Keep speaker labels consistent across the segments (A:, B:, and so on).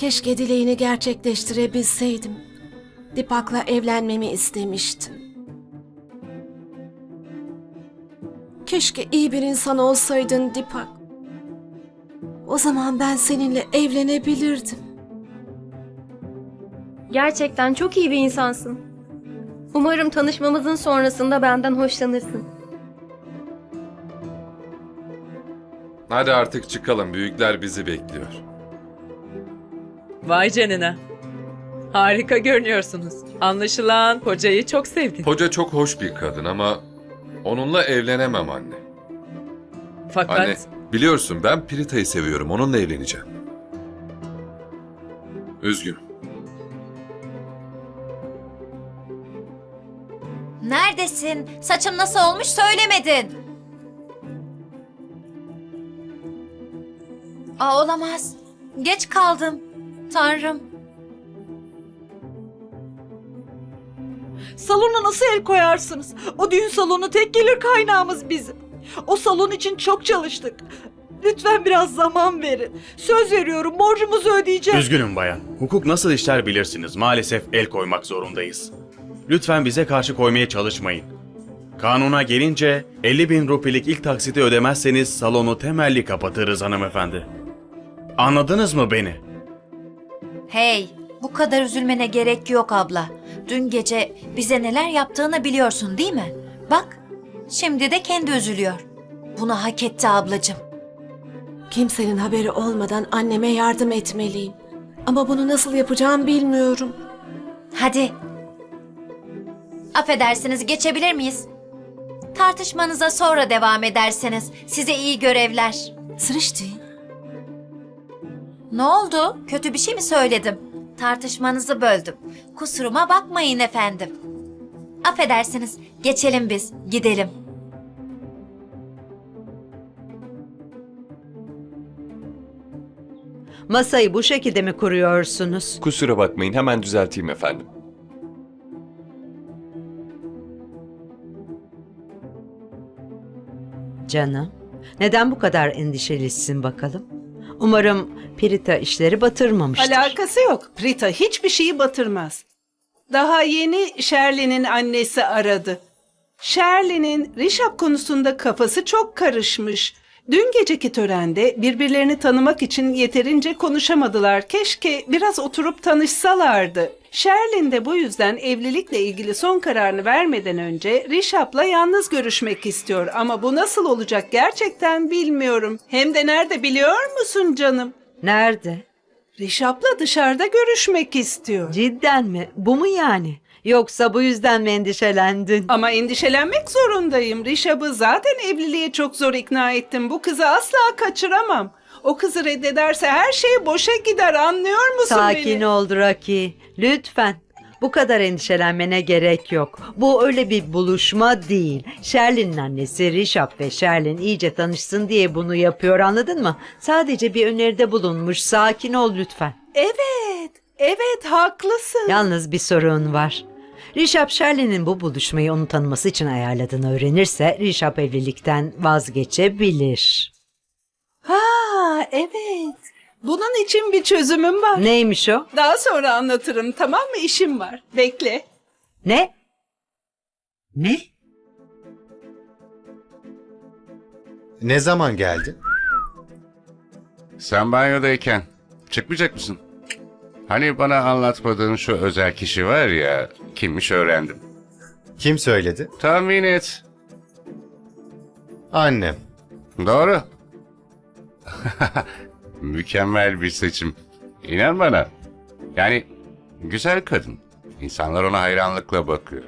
A: Keşke dileğini gerçekleştirebilseydim. Dipak'la evlenmemi istemiştin. Keşke iyi bir insan olsaydın Dipak. O zaman ben seninle evlenebilirdim.
B: Gerçekten çok iyi bir insansın. Umarım tanışmamızın sonrasında benden hoşlanırsın.
C: Hadi artık çıkalım. Büyükler bizi bekliyor.
D: Vay canına. Harika görünüyorsunuz. Anlaşılan kocayı çok sevdin.
C: Hoca çok hoş bir kadın ama onunla evlenemem anne.
D: Fakat
C: Anne, biliyorsun ben Prita'yı seviyorum. Onunla evleneceğim. Üzgünüm.
E: Neredesin? Saçım nasıl olmuş söylemedin. Aa olamaz. Geç kaldım. Tanrım.
F: Salona nasıl el koyarsınız? O düğün salonu tek gelir kaynağımız bizim. O salon için çok çalıştık. Lütfen biraz zaman verin. Söz veriyorum borcumuzu ödeyeceğim.
G: Üzgünüm bayan. Hukuk nasıl işler bilirsiniz. Maalesef el koymak zorundayız. Lütfen bize karşı koymaya çalışmayın. Kanuna gelince 50 bin rupilik ilk taksiti ödemezseniz salonu temelli kapatırız hanımefendi. Anladınız mı beni?
E: Hey, bu kadar üzülmene gerek yok abla. Dün gece bize neler yaptığını biliyorsun değil mi? Bak, şimdi de kendi üzülüyor. Bunu hak etti ablacığım.
A: Kimsenin haberi olmadan anneme yardım etmeliyim. Ama bunu nasıl yapacağım bilmiyorum.
E: Hadi. Affedersiniz geçebilir miyiz? Tartışmanıza sonra devam ederseniz size iyi görevler.
A: Sırıştı.
E: Ne oldu? Kötü bir şey mi söyledim? Tartışmanızı böldüm. Kusuruma bakmayın efendim. Affedersiniz. Geçelim biz. Gidelim.
H: Masayı bu şekilde mi kuruyorsunuz?
I: Kusura bakmayın hemen düzelteyim efendim.
H: Canım, neden bu kadar endişelisin bakalım? Umarım Pirita işleri batırmamıştır.
F: Alakası yok. Prita hiçbir şeyi batırmaz. Daha yeni Shirley'nin annesi aradı. Shirley'nin Rişap konusunda kafası çok karışmış. Dün geceki törende birbirlerini tanımak için yeterince konuşamadılar. Keşke biraz oturup tanışsalardı. Sherlin de bu yüzden evlilikle ilgili son kararını vermeden önce Rişap'la yalnız görüşmek istiyor. Ama bu nasıl olacak gerçekten bilmiyorum. Hem de nerede biliyor musun canım?
H: Nerede?
F: Rişap'la dışarıda görüşmek istiyor.
H: Cidden mi? Bu mu yani? Yoksa bu yüzden mi endişelendin?
F: Ama endişelenmek zorundayım. Rişap'ı zaten evliliğe çok zor ikna ettim. Bu kızı asla kaçıramam. O kızı reddederse her şey boşa gider anlıyor musun
H: Sakin
F: beni?
H: ol Draki. Lütfen. Bu kadar endişelenmene gerek yok. Bu öyle bir buluşma değil. Sherlin'in annesi Rişap ve Sherlin iyice tanışsın diye bunu yapıyor anladın mı? Sadece bir öneride bulunmuş. Sakin ol lütfen.
F: Evet, evet haklısın.
H: Yalnız bir sorun var. Rişap Sherlin'in bu buluşmayı onu tanıması için ayarladığını öğrenirse Rişap evlilikten vazgeçebilir.
F: Ha evet. Bunun için bir çözümüm var.
H: Neymiş o?
F: Daha sonra anlatırım tamam mı? İşim var. Bekle.
H: Ne? Ne?
J: Ne zaman geldin?
K: Sen banyodayken çıkmayacak mısın? Hani bana anlatmadığın şu özel kişi var ya, kimmiş öğrendim.
J: Kim söyledi?
K: Tahmin et.
J: Annem.
K: Doğru. Mükemmel bir seçim. İnan bana. Yani güzel kadın. İnsanlar ona hayranlıkla bakıyor.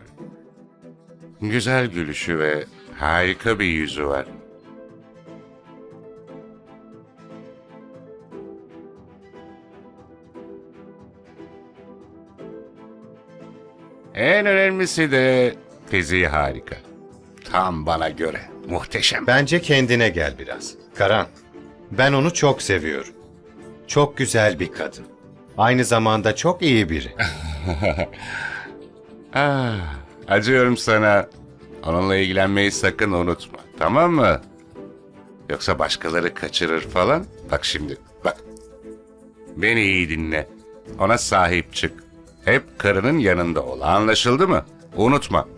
K: Güzel gülüşü ve harika bir yüzü var. En önemlisi de fiziği harika. Tam bana göre. Muhteşem.
J: Bence kendine gel biraz. Karan. Ben onu çok seviyorum. Çok güzel bir kadın. Aynı zamanda çok iyi biri.
K: Ah, acıyorum sana. Onunla ilgilenmeyi sakın unutma. Tamam mı? Yoksa başkaları kaçırır falan. Bak şimdi. Bak. Beni iyi dinle. Ona sahip çık. Hep karının yanında ol. Anlaşıldı mı? Unutma.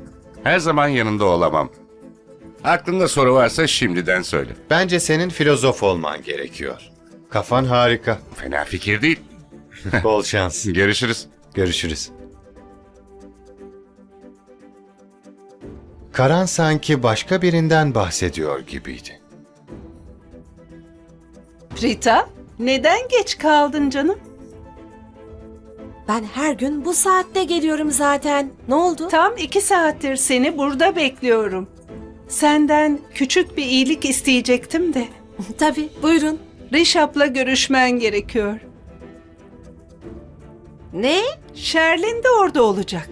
K: Her zaman yanında olamam. Aklında soru varsa şimdiden söyle.
J: Bence senin filozof olman gerekiyor. Kafan harika.
K: Fena fikir değil.
J: Bol şans.
K: Görüşürüz.
J: Görüşürüz. Karan sanki başka birinden bahsediyor gibiydi.
F: Prita, neden geç kaldın canım?
A: Ben her gün bu saatte geliyorum zaten. Ne oldu?
F: Tam iki saattir seni burada bekliyorum. Senden küçük bir iyilik isteyecektim de.
A: Tabii buyurun.
F: Rişap'la görüşmen gerekiyor.
A: Ne?
F: Sherlin de orada olacak.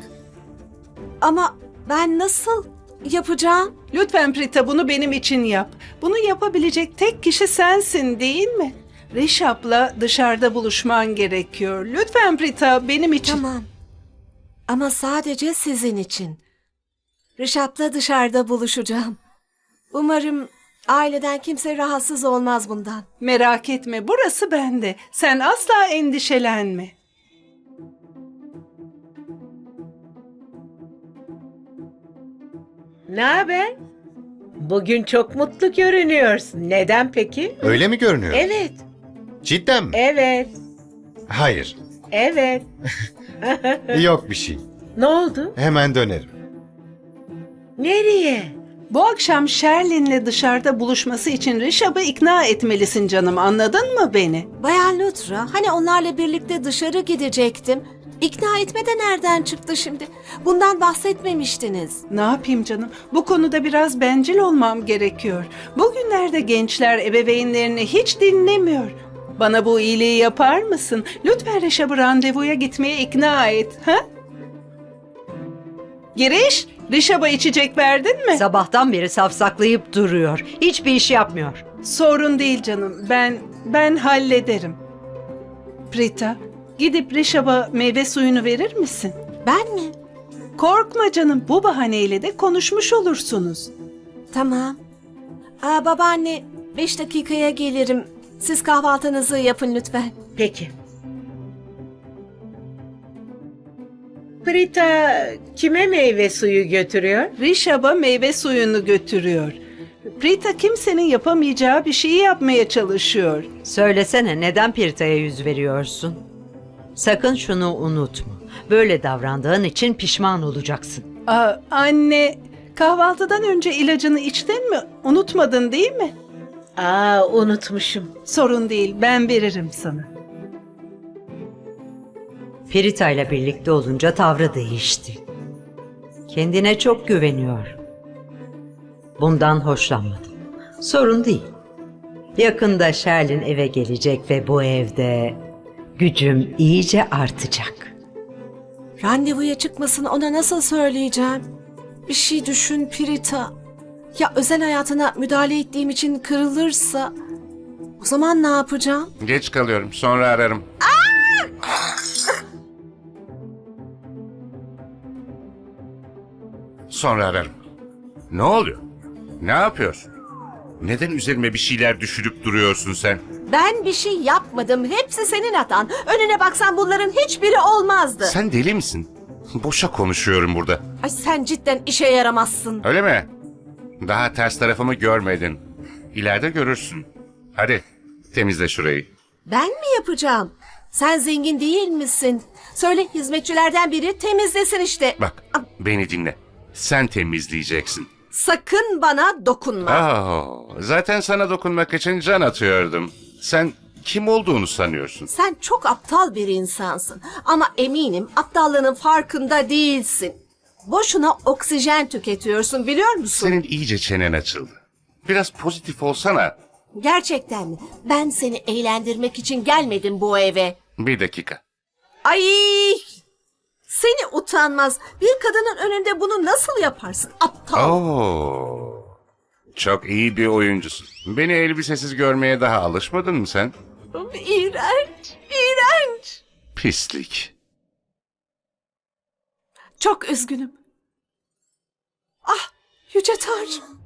A: Ama ben nasıl yapacağım?
F: Lütfen Prita bunu benim için yap. Bunu yapabilecek tek kişi sensin değil mi? Rişap'la dışarıda buluşman gerekiyor. Lütfen Prita benim için.
A: Tamam. Ama sadece sizin için. Rişap'la dışarıda buluşacağım. Umarım aileden kimse rahatsız olmaz bundan.
F: Merak etme burası bende. Sen asla endişelenme.
L: Ne haber? Bugün çok mutlu görünüyorsun. Neden peki?
J: Öyle mi görünüyor?
L: Evet,
J: Cidden mi?
L: evet,
J: Hayır.
L: evet.
J: Yok bir şey.
L: Ne oldu?
J: Hemen dönerim.
L: Nereye?
F: Bu akşam Sherlin'le dışarıda buluşması için Rişap'ı ikna etmelisin canım. Anladın mı beni?
A: Bayan Lutra, hani onlarla birlikte dışarı gidecektim. İkna etme de nereden çıktı şimdi? Bundan bahsetmemiştiniz.
F: Ne yapayım canım? Bu konuda biraz bencil olmam gerekiyor. Bugünlerde gençler ebeveynlerini hiç dinlemiyor. Bana bu iyiliği yapar mısın? Lütfen Rişap'ı randevuya gitmeye ikna et. Ha? Giriş, Rişap'a içecek verdin mi?
H: Sabahtan beri safsaklayıp duruyor. Hiçbir iş yapmıyor.
F: Sorun değil canım. Ben ben hallederim. Prita, gidip Rişap'a meyve suyunu verir misin?
A: Ben mi?
F: Korkma canım. Bu bahaneyle de konuşmuş olursunuz.
A: Tamam. Aa, babaanne, beş dakikaya gelirim. Siz kahvaltınızı yapın lütfen.
L: Peki. Prita kime meyve suyu götürüyor?
F: Rişap'a meyve suyunu götürüyor. Prita kimsenin yapamayacağı bir şeyi yapmaya çalışıyor.
H: Söylesene neden Pirita'ya yüz veriyorsun? Sakın şunu unutma. Böyle davrandığın için pişman olacaksın.
F: Aa, anne, kahvaltıdan önce ilacını içtin mi? Unutmadın değil mi?
L: Aa unutmuşum.
F: Sorun değil, ben veririm sana.
H: Pirita ile birlikte olunca tavrı değişti. Kendine çok güveniyor. Bundan hoşlanmadım. Sorun değil. Yakında Sherlin eve gelecek ve bu evde gücüm iyice artacak.
A: Randevuya çıkmasını ona nasıl söyleyeceğim? Bir şey düşün Pirita. Ya özel hayatına müdahale ettiğim için kırılırsa... O zaman ne yapacağım?
K: Geç kalıyorum. Sonra ararım. Sonra ararım. Ne oluyor? Ne yapıyorsun? Neden üzerime bir şeyler düşürüp duruyorsun sen?
A: Ben bir şey yapmadım. Hepsi senin hatan. Önüne baksan bunların hiçbiri olmazdı.
K: Sen deli misin? Boşa konuşuyorum burada.
A: Ay sen cidden işe yaramazsın.
K: Öyle mi? Daha ters tarafımı görmedin. İleride görürsün. Hadi temizle şurayı.
A: Ben mi yapacağım? Sen zengin değil misin? Söyle hizmetçilerden biri temizlesin işte.
K: Bak beni dinle. Sen temizleyeceksin.
A: Sakın bana dokunma.
K: Aa, zaten sana dokunmak için can atıyordum. Sen kim olduğunu sanıyorsun?
A: Sen çok aptal bir insansın. Ama eminim aptallığının farkında değilsin. Boşuna oksijen tüketiyorsun biliyor musun?
K: Senin iyice çenen açıldı. Biraz pozitif olsana.
A: Gerçekten mi? Ben seni eğlendirmek için gelmedim bu eve.
K: Bir dakika.
A: Ay! Seni utanmaz. Bir kadının önünde bunu nasıl yaparsın? Aptal.
K: Oo. Çok iyi bir oyuncusun. Beni elbisesiz görmeye daha alışmadın mı sen?
A: İğrenç, iğrenç.
K: Pislik.
A: Çok üzgünüm. Ah Yüce Tanrım.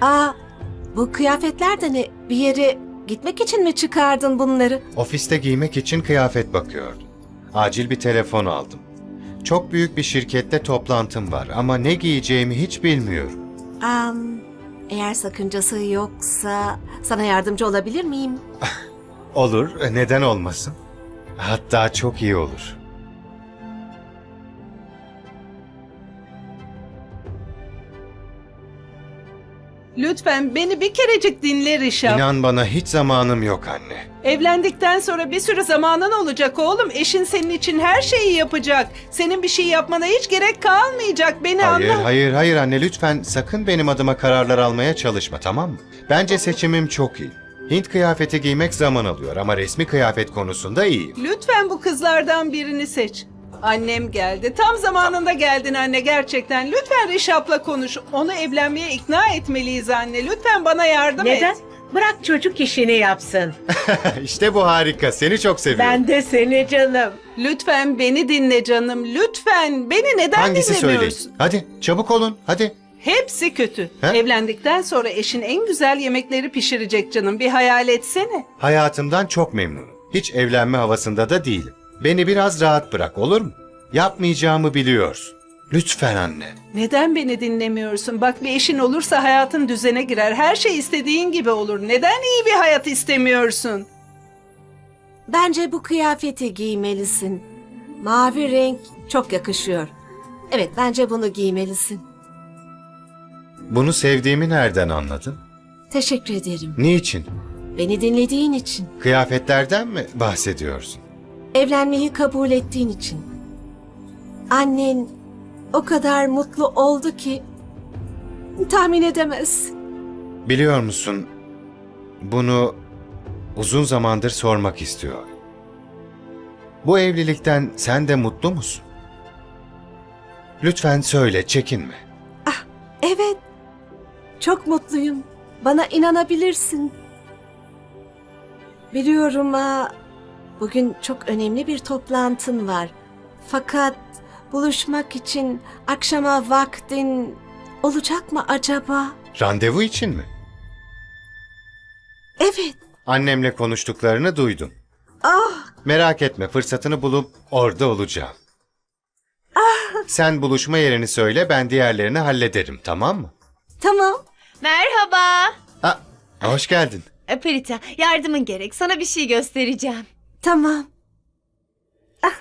A: Aa, bu kıyafetler de ne? Bir yeri gitmek için mi çıkardın bunları?
J: Ofiste giymek için kıyafet bakıyordum. Acil bir telefon aldım. Çok büyük bir şirkette toplantım var ama ne giyeceğimi hiç bilmiyorum.
A: Am, eğer sakıncası yoksa sana yardımcı olabilir miyim?
J: Olur, neden olmasın? Hatta çok iyi olur.
F: Lütfen beni bir kerecik dinle Rişap.
J: İnan bana hiç zamanım yok anne.
F: Evlendikten sonra bir sürü zamanın olacak oğlum. Eşin senin için her şeyi yapacak. Senin bir şey yapmana hiç gerek kalmayacak. Beni
J: Hayır,
F: anla.
J: hayır, hayır anne lütfen sakın benim adıma kararlar almaya çalışma tamam mı? Bence seçimim çok iyi. Hint kıyafeti giymek zaman alıyor ama resmi kıyafet konusunda iyiyim.
F: Lütfen bu kızlardan birini seç. Annem geldi. Tam zamanında geldin anne gerçekten. Lütfen Rişap'la konuş. Onu evlenmeye ikna etmeliyiz anne. Lütfen bana yardım
L: Neden?
F: et.
L: Bırak çocuk işini yapsın.
J: işte bu harika. Seni çok seviyorum.
L: Ben de seni canım.
F: Lütfen beni dinle canım. Lütfen. Beni neden
J: Hangisi söyleyin?
F: dinlemiyorsun?
J: Hadi çabuk olun. Hadi.
F: Hepsi kötü.
J: He?
F: Evlendikten sonra eşin en güzel yemekleri pişirecek canım. Bir hayal etsene.
J: Hayatımdan çok memnunum. Hiç evlenme havasında da değilim. Beni biraz rahat bırak olur mu? Yapmayacağımı biliyorsun. Lütfen anne.
F: Neden beni dinlemiyorsun? Bak bir eşin olursa hayatın düzene girer. Her şey istediğin gibi olur. Neden iyi bir hayat istemiyorsun?
A: Bence bu kıyafeti giymelisin. Mavi renk çok yakışıyor. Evet, bence bunu giymelisin.
J: Bunu sevdiğimi nereden anladın?
A: Teşekkür ederim.
J: Niçin?
A: Beni dinlediğin için.
J: Kıyafetlerden mi bahsediyorsun?
A: Evlenmeyi kabul ettiğin için. Annen o kadar mutlu oldu ki tahmin edemez.
J: Biliyor musun? Bunu uzun zamandır sormak istiyor. Bu evlilikten sen de mutlu musun? Lütfen söyle, çekinme.
A: Evet. Çok mutluyum. Bana inanabilirsin. Biliyorum ha. Bugün çok önemli bir toplantın var. Fakat buluşmak için akşama vaktin olacak mı acaba?
J: Randevu için mi?
A: Evet.
J: Annemle konuştuklarını duydum.
A: Ah,
J: Merak etme, fırsatını bulup orada olacağım. Sen buluşma yerini söyle, ben diğerlerini hallederim, tamam mı?
A: tamam.
M: Merhaba.
J: Ha, hoş geldin.
M: E, Perita, yardımın gerek. Sana bir şey göstereceğim.
A: Tamam.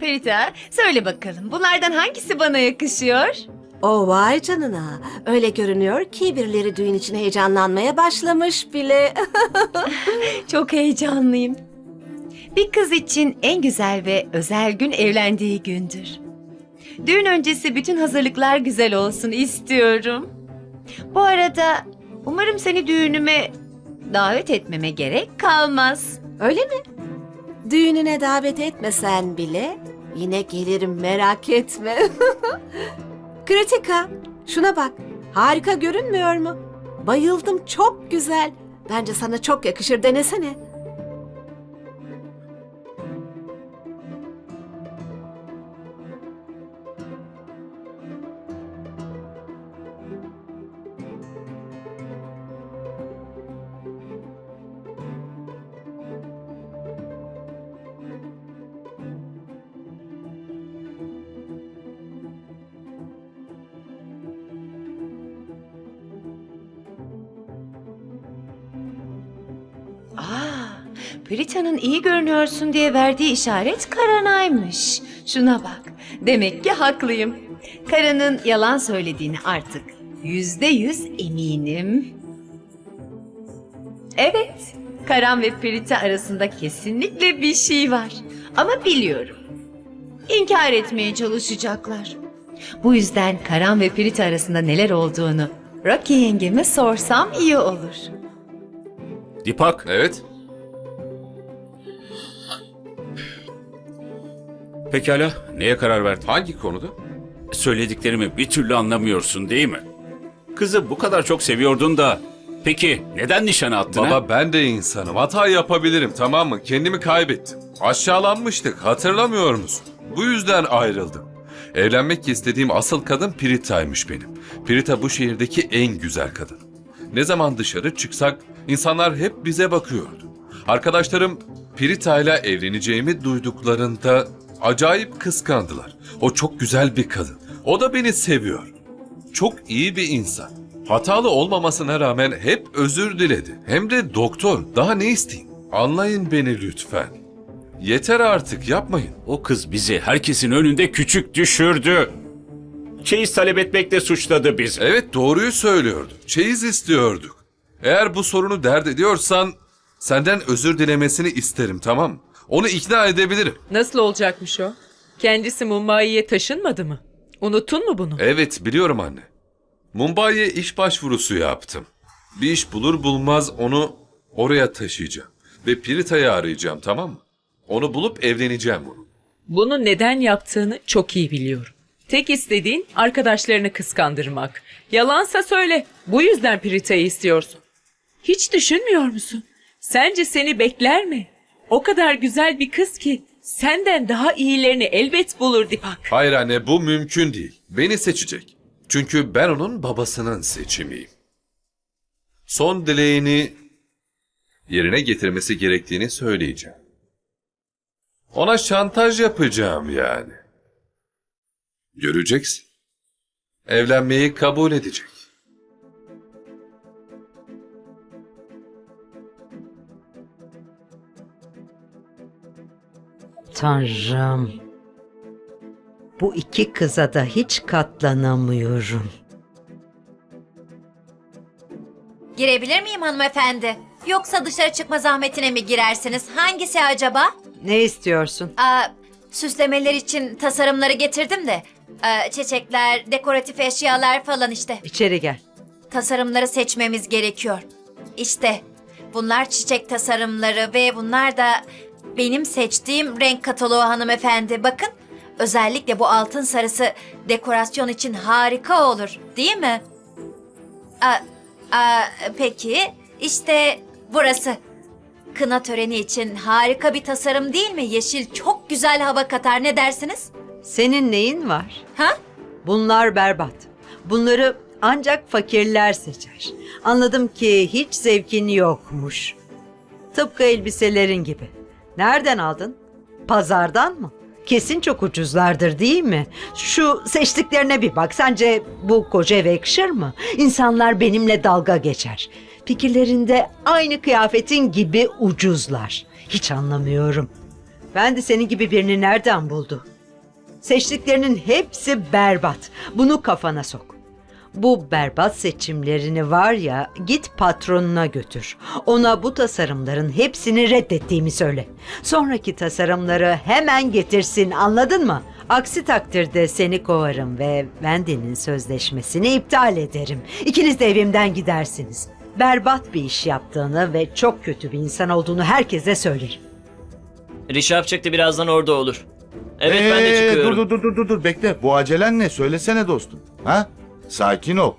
M: Perita, söyle bakalım. Bunlardan hangisi bana yakışıyor?
A: O vay canına. Öyle görünüyor ki birileri düğün için heyecanlanmaya başlamış bile.
M: Çok heyecanlıyım. Bir kız için en güzel ve özel gün evlendiği gündür. Düğün öncesi bütün hazırlıklar güzel olsun istiyorum. Bu arada umarım seni düğünüme davet etmeme gerek kalmaz.
A: Öyle mi? Düğününe davet etmesen bile yine gelirim merak etme. Kritika, şuna bak. Harika görünmüyor mu? Bayıldım, çok güzel. Bence sana çok yakışır, denesene.
M: Aa, Perita'nın iyi görünüyorsun diye verdiği işaret Karanay'mış. Şuna bak. Demek ki haklıyım. Karan'ın yalan söylediğini artık yüzde yüz eminim. Evet, Karan ve Perita arasında kesinlikle bir şey var. Ama biliyorum. İnkar etmeye çalışacaklar. Bu yüzden Karan ve Perita arasında neler olduğunu Rocky yengeme sorsam iyi olur.
C: Dipak. Evet.
N: Pekala, neye karar verdin?
C: Hangi konuda?
N: Söylediklerimi bir türlü anlamıyorsun değil mi? Kızı bu kadar çok seviyordun da, peki neden nişana attın ha?
C: Baba ben de insanım. Hata yapabilirim tamam mı? Kendimi kaybettim. Aşağılanmıştık hatırlamıyor musun? Bu yüzden ayrıldım. Evlenmek istediğim asıl kadın Pirita'ymış benim. Pirita bu şehirdeki en güzel kadın. Ne zaman dışarı çıksak insanlar hep bize bakıyordu. Arkadaşlarım Pirita ile evleneceğimi duyduklarında acayip kıskandılar. O çok güzel bir kadın. O da beni seviyor. Çok iyi bir insan. Hatalı olmamasına rağmen hep özür diledi. Hem de doktor. Daha ne isteyeyim? Anlayın beni lütfen. Yeter artık yapmayın.
N: O kız bizi herkesin önünde küçük düşürdü. Çeyiz talep etmekle suçladı bizi.
C: Evet doğruyu söylüyordu. Çeyiz istiyorduk. Eğer bu sorunu dert ediyorsan senden özür dilemesini isterim tamam mı? Onu ikna edebilirim.
D: Nasıl olacakmış o? Kendisi Mumbai'ye taşınmadı mı? Unuttun mu bunu?
C: Evet biliyorum anne. Mumbai'ye iş başvurusu yaptım. Bir iş bulur bulmaz onu oraya taşıyacağım. Ve Pirita'yı arayacağım tamam mı? Onu bulup evleneceğim onu.
D: Bunu neden yaptığını çok iyi biliyorum. Tek istediğin arkadaşlarını kıskandırmak. Yalansa söyle. Bu yüzden Pirita'yı istiyorsun. Hiç düşünmüyor musun? Sence seni bekler mi? O kadar güzel bir kız ki senden daha iyilerini elbet bulur Dipak.
C: Hayır anne bu mümkün değil. Beni seçecek. Çünkü ben onun babasının seçimiyim. Son dileğini yerine getirmesi gerektiğini söyleyeceğim. Ona şantaj yapacağım yani. Göreceksin. Evlenmeyi kabul edecek.
H: Tanrım. Bu iki kıza da hiç katlanamıyorum.
E: Girebilir miyim hanımefendi? Yoksa dışarı çıkma zahmetine mi girersiniz? Hangisi acaba?
H: Ne istiyorsun?
E: Aa, süslemeler için tasarımları getirdim de. Aa, çiçekler, dekoratif eşyalar falan işte.
H: İçeri gel.
E: Tasarımları seçmemiz gerekiyor. İşte bunlar çiçek tasarımları ve bunlar da benim seçtiğim renk kataloğu hanımefendi. Bakın özellikle bu altın sarısı dekorasyon için harika olur değil mi? Aa, aa, peki işte burası. Kına töreni için harika bir tasarım değil mi? Yeşil çok güzel hava katar ne dersiniz?
H: Senin neyin var?
E: Ha?
H: Bunlar berbat. Bunları ancak fakirler seçer. Anladım ki hiç zevkin yokmuş. Tıpkı elbiselerin gibi. Nereden aldın? Pazardan mı? Kesin çok ucuzlardır değil mi? Şu seçtiklerine bir bak. Sence bu koca eve yakışır mı? İnsanlar benimle dalga geçer. Fikirlerinde aynı kıyafetin gibi ucuzlar. Hiç anlamıyorum. Ben de senin gibi birini nereden buldu? Seçtiklerinin hepsi berbat. Bunu kafana sok. Bu berbat seçimlerini var ya git patronuna götür. Ona bu tasarımların hepsini reddettiğimi söyle. Sonraki tasarımları hemen getirsin anladın mı? Aksi takdirde seni kovarım ve Wendy'nin sözleşmesini iptal ederim. İkiniz de evimden gidersiniz. Berbat bir iş yaptığını ve çok kötü bir insan olduğunu herkese söylerim.
O: Rişap çıktı birazdan orada olur. Evet ben de
P: Ee,
O: çıkıyorum.
P: Dur dur dur dur dur bekle. Bu acelen ne? Söylesene dostum. Ha? Sakin ol.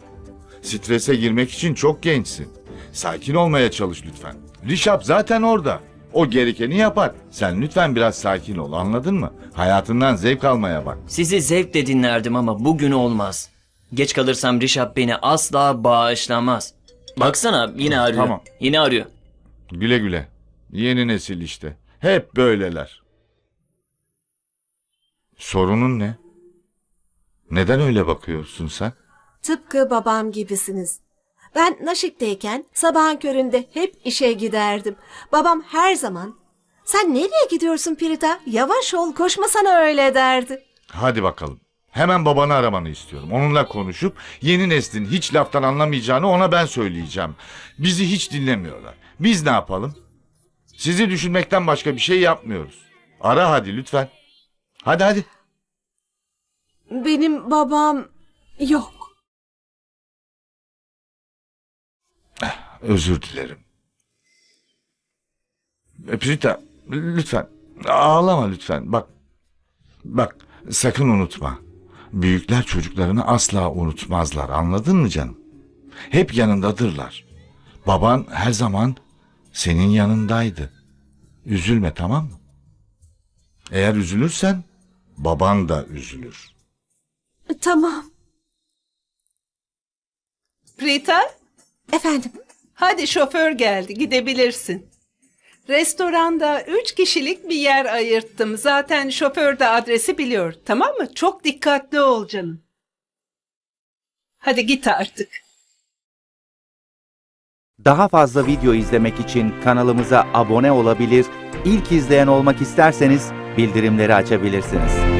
P: Strese girmek için çok gençsin. Sakin olmaya çalış lütfen. Rişap zaten orada. O gerekeni yapar. Sen lütfen biraz sakin ol anladın mı? Hayatından zevk almaya bak.
O: Sizi zevkle dinlerdim ama bugün olmaz. Geç kalırsam Rişap beni asla bağışlamaz. Baksana yine arıyor.
P: Tamam.
O: Yine arıyor.
P: Güle güle. Yeni nesil işte. Hep böyleler. Sorunun ne? Neden öyle bakıyorsun sen?
A: Tıpkı babam gibisiniz. Ben Naşik'teyken sabahın köründe hep işe giderdim. Babam her zaman sen nereye gidiyorsun Pirita? Yavaş ol koşmasana öyle derdi.
P: Hadi bakalım. Hemen babanı aramanı istiyorum. Onunla konuşup yeni neslin hiç laftan anlamayacağını ona ben söyleyeceğim. Bizi hiç dinlemiyorlar. Biz ne yapalım? Sizi düşünmekten başka bir şey yapmıyoruz. Ara hadi lütfen. Hadi hadi.
A: Benim babam yok.
P: Özür dilerim. E, Prita lütfen ağlama lütfen. Bak bak sakın unutma. Büyükler çocuklarını asla unutmazlar anladın mı canım? Hep yanındadırlar. Baban her zaman senin yanındaydı. Üzülme tamam mı? Eğer üzülürsen baban da üzülür.
A: Tamam.
F: Prita,
A: Efendim?
F: Hadi şoför geldi, gidebilirsin. Restoranda üç kişilik bir yer ayırttım. Zaten şoför de adresi biliyor. Tamam mı? Çok dikkatli ol canım. Hadi git artık.
Q: Daha fazla video izlemek için kanalımıza abone olabilir, ilk izleyen olmak isterseniz bildirimleri açabilirsiniz.